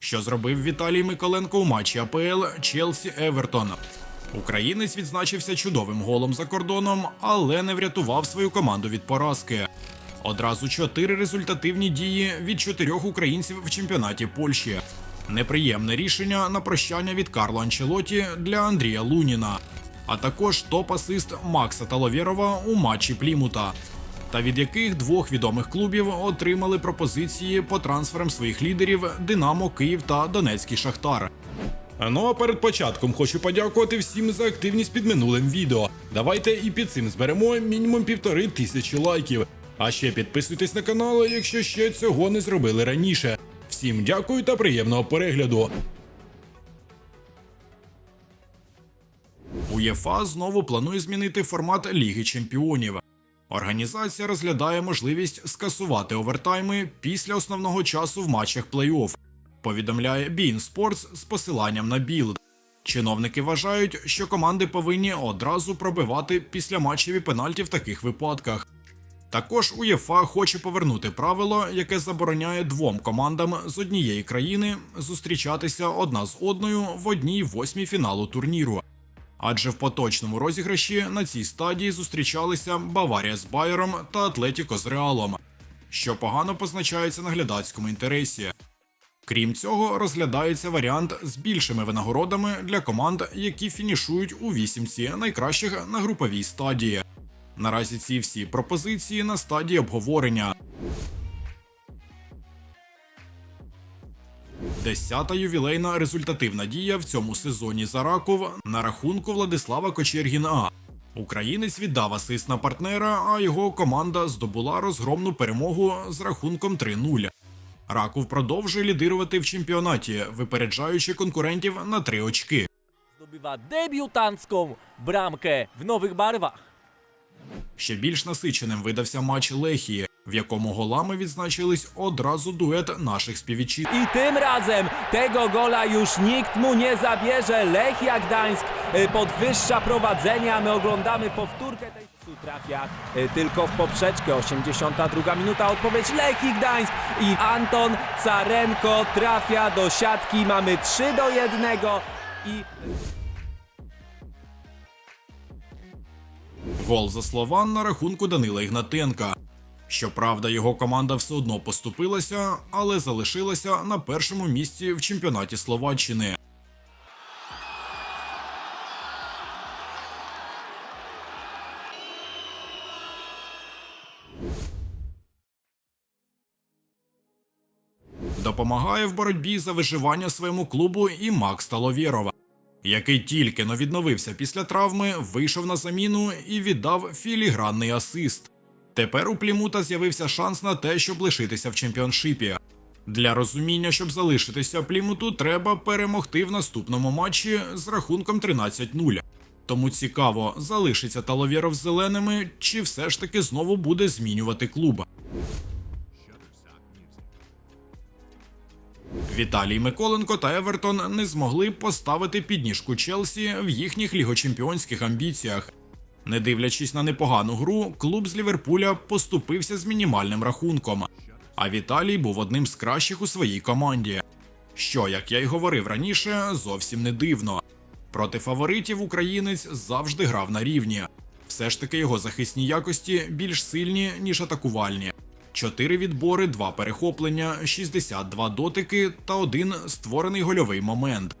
що зробив Віталій Миколенко у матчі АПЛ Челсі Евертон. Українець відзначився чудовим голом за кордоном, але не врятував свою команду від поразки. Одразу чотири результативні дії від чотирьох українців в чемпіонаті Польщі. Неприємне рішення на прощання від Карло Анчелоті для Андрія Луніна, а також топ-асист Макса Таловєрова у матчі Плімута, та від яких двох відомих клубів отримали пропозиції по трансферам своїх лідерів Динамо, Київ та Донецький Шахтар. Ну а перед початком хочу подякувати всім за активність під минулим відео. Давайте і під цим зберемо мінімум півтори тисячі лайків. А ще підписуйтесь на канал, якщо ще цього не зробили раніше. Всім дякую та приємного перегляду. УЄФА знову планує змінити формат Ліги Чемпіонів. Організація розглядає можливість скасувати овертайми після основного часу в матчах плей-офф. Повідомляє Bein Sports з посиланням на білд. Чиновники вважають, що команди повинні одразу пробивати післяматчеві пенальті в таких випадках. Також УЄФА хоче повернути правило, яке забороняє двом командам з однієї країни зустрічатися одна з одною в одній восьмій фіналу турніру. Адже в поточному розіграші на цій стадії зустрічалися Баварія з Байером та Атлетіко з Реалом, що погано позначається на глядацькому інтересі. Крім цього, розглядається варіант з більшими винагородами для команд, які фінішують у вісімці найкращих на груповій стадії. Наразі ці всі пропозиції на стадії обговорення. Десята ювілейна результативна дія в цьому сезоні за Раков на рахунку Владислава Кочергіна. Українець віддав асист на партнера, а його команда здобула розгромну перемогу з рахунком 3-0. Раков продовжує лідирувати в чемпіонаті, випереджаючи конкурентів на три очки. Zdobywa debiutancką bramkę w nowych barwach. Ще більш насиченим видався матч Лехії, в якому голами відзначились одразу дует наших співвітчизників. I tym razem tego gola już nikt mu nie zabierze. Lechia Gdańsk e, podwyższa prowadzenie, a my oglądamy powtórkę tej trafia e, tylko w poprzeczkę. 82 minuta odpowiedź Lechii Gdańsk i Anton Carenko trafia do siatki. Mamy 3 do 1 i Гол за Слован на рахунку Данила Ігнатенка. Щоправда, його команда все одно поступилася, але залишилася на першому місці в чемпіонаті Словаччини. Допомагає в боротьбі за виживання своєму клубу і Макс Таловєрова, який тільки но відновився після травми, вийшов на заміну і віддав філігранний асист. Тепер у Плімута з'явився шанс на те, щоб лишитися в чемпіоншипі. Для розуміння, щоб залишитися Плімуту, треба перемогти в наступному матчі з рахунком 13-0. Тому цікаво, залишиться Таловєров зеленими, чи все ж таки знову буде змінювати клуб. Віталій Миколенко та Евертон не змогли поставити підніжку Челсі в їхніх лігочемпіонських амбіціях. Не дивлячись на непогану гру, клуб з Ліверпуля поступився з мінімальним рахунком. А Віталій був одним з кращих у своїй команді. Що, як я й говорив раніше, зовсім не дивно. Проти фаворитів українець завжди грав на рівні. Все ж таки його захисні якості більш сильні, ніж атакувальні. 4 відбори, 2 перехоплення, 62 дотики та один створений гольовий момент.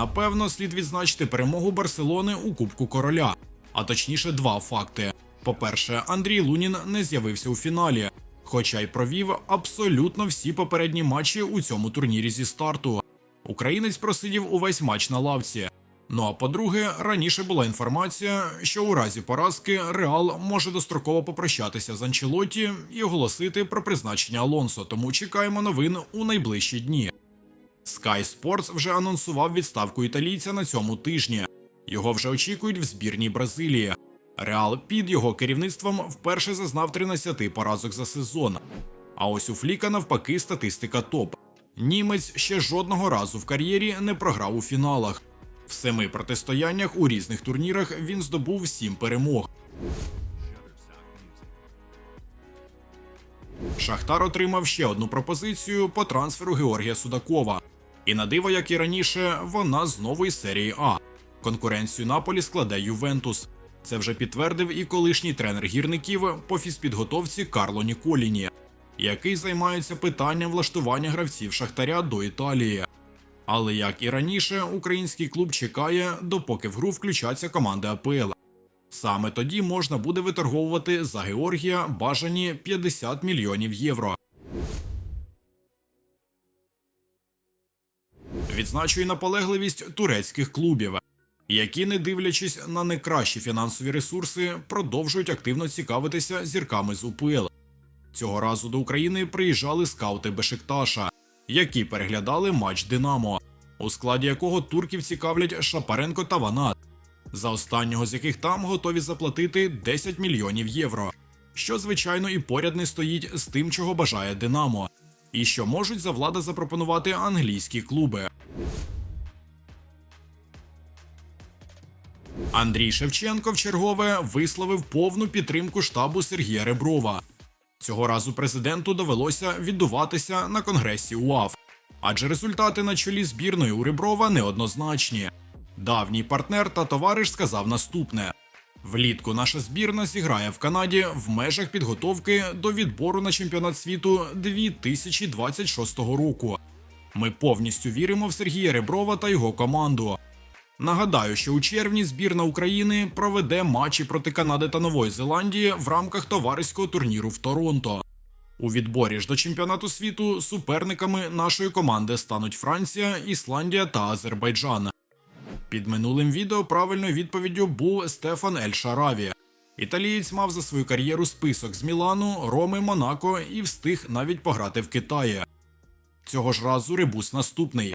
Напевно, слід відзначити перемогу Барселони у Кубку Короля, а точніше, два факти. По-перше, Андрій Лунін не з'явився у фіналі, хоча й провів абсолютно всі попередні матчі у цьому турнірі зі старту. Українець просидів увесь матч на лавці. Ну а по-друге, раніше була інформація, що у разі поразки Реал може достроково попрощатися з Анчелоті і оголосити про призначення Алонсо, тому чекаємо новин у найближчі дні. Sky Sports вже анонсував відставку італійця на цьому тижні. Його вже очікують в збірній Бразилії. Реал під його керівництвом вперше зазнав 13 поразок за сезон. А ось у Фліка навпаки статистика топ. Німець ще жодного разу в кар'єрі не програв у фіналах. В семи протистояннях у різних турнірах він здобув сім перемог. Шахтар отримав ще одну пропозицію по трансферу Георгія Судакова. І на диво, як і раніше, вона знову із серії А. Конкуренцію Наполі складе Ювентус. Це вже підтвердив і колишній тренер гірників по фізпідготовці Карло Ніколіні, який займається питанням влаштування гравців Шахтаря до Італії. Але як і раніше, український клуб чекає, допоки в гру включаться команди АПЛ. Саме тоді можна буде виторговувати за Георгія бажані 50 мільйонів євро. Відзначує наполегливість турецьких клубів, які, не дивлячись на найкращі фінансові ресурси, продовжують активно цікавитися зірками з УПЛ. Цього разу до України приїжджали скаути Бешикташа, які переглядали матч Динамо, у складі якого турків цікавлять Шапаренко та Ванат, за останнього з яких там готові заплатити 10 мільйонів євро, що звичайно і поряд не стоїть з тим, чого бажає Динамо, і що можуть за влада запропонувати англійські клуби. Андрій Шевченко в чергове висловив повну підтримку штабу Сергія Реброва. Цього разу президенту довелося віддуватися на конгресі УАФ, адже результати на чолі збірної у Реброва неоднозначні. Давній партнер та товариш сказав наступне: влітку наша збірна зіграє в Канаді в межах підготовки до відбору на чемпіонат світу 2026 року. Ми повністю віримо в Сергія Реброва та його команду. Нагадаю, що у червні збірна України проведе матчі проти Канади та Нової Зеландії в рамках товариського турніру в Торонто. У відборі ж до чемпіонату світу суперниками нашої команди стануть Франція, Ісландія та Азербайджан. Під минулим відео правильною відповіддю був Стефан Ель Шараві. Італієць мав за свою кар'єру список з Мілану, Роми, Монако і встиг навіть пограти в Китаї. Цього ж разу ребус наступний.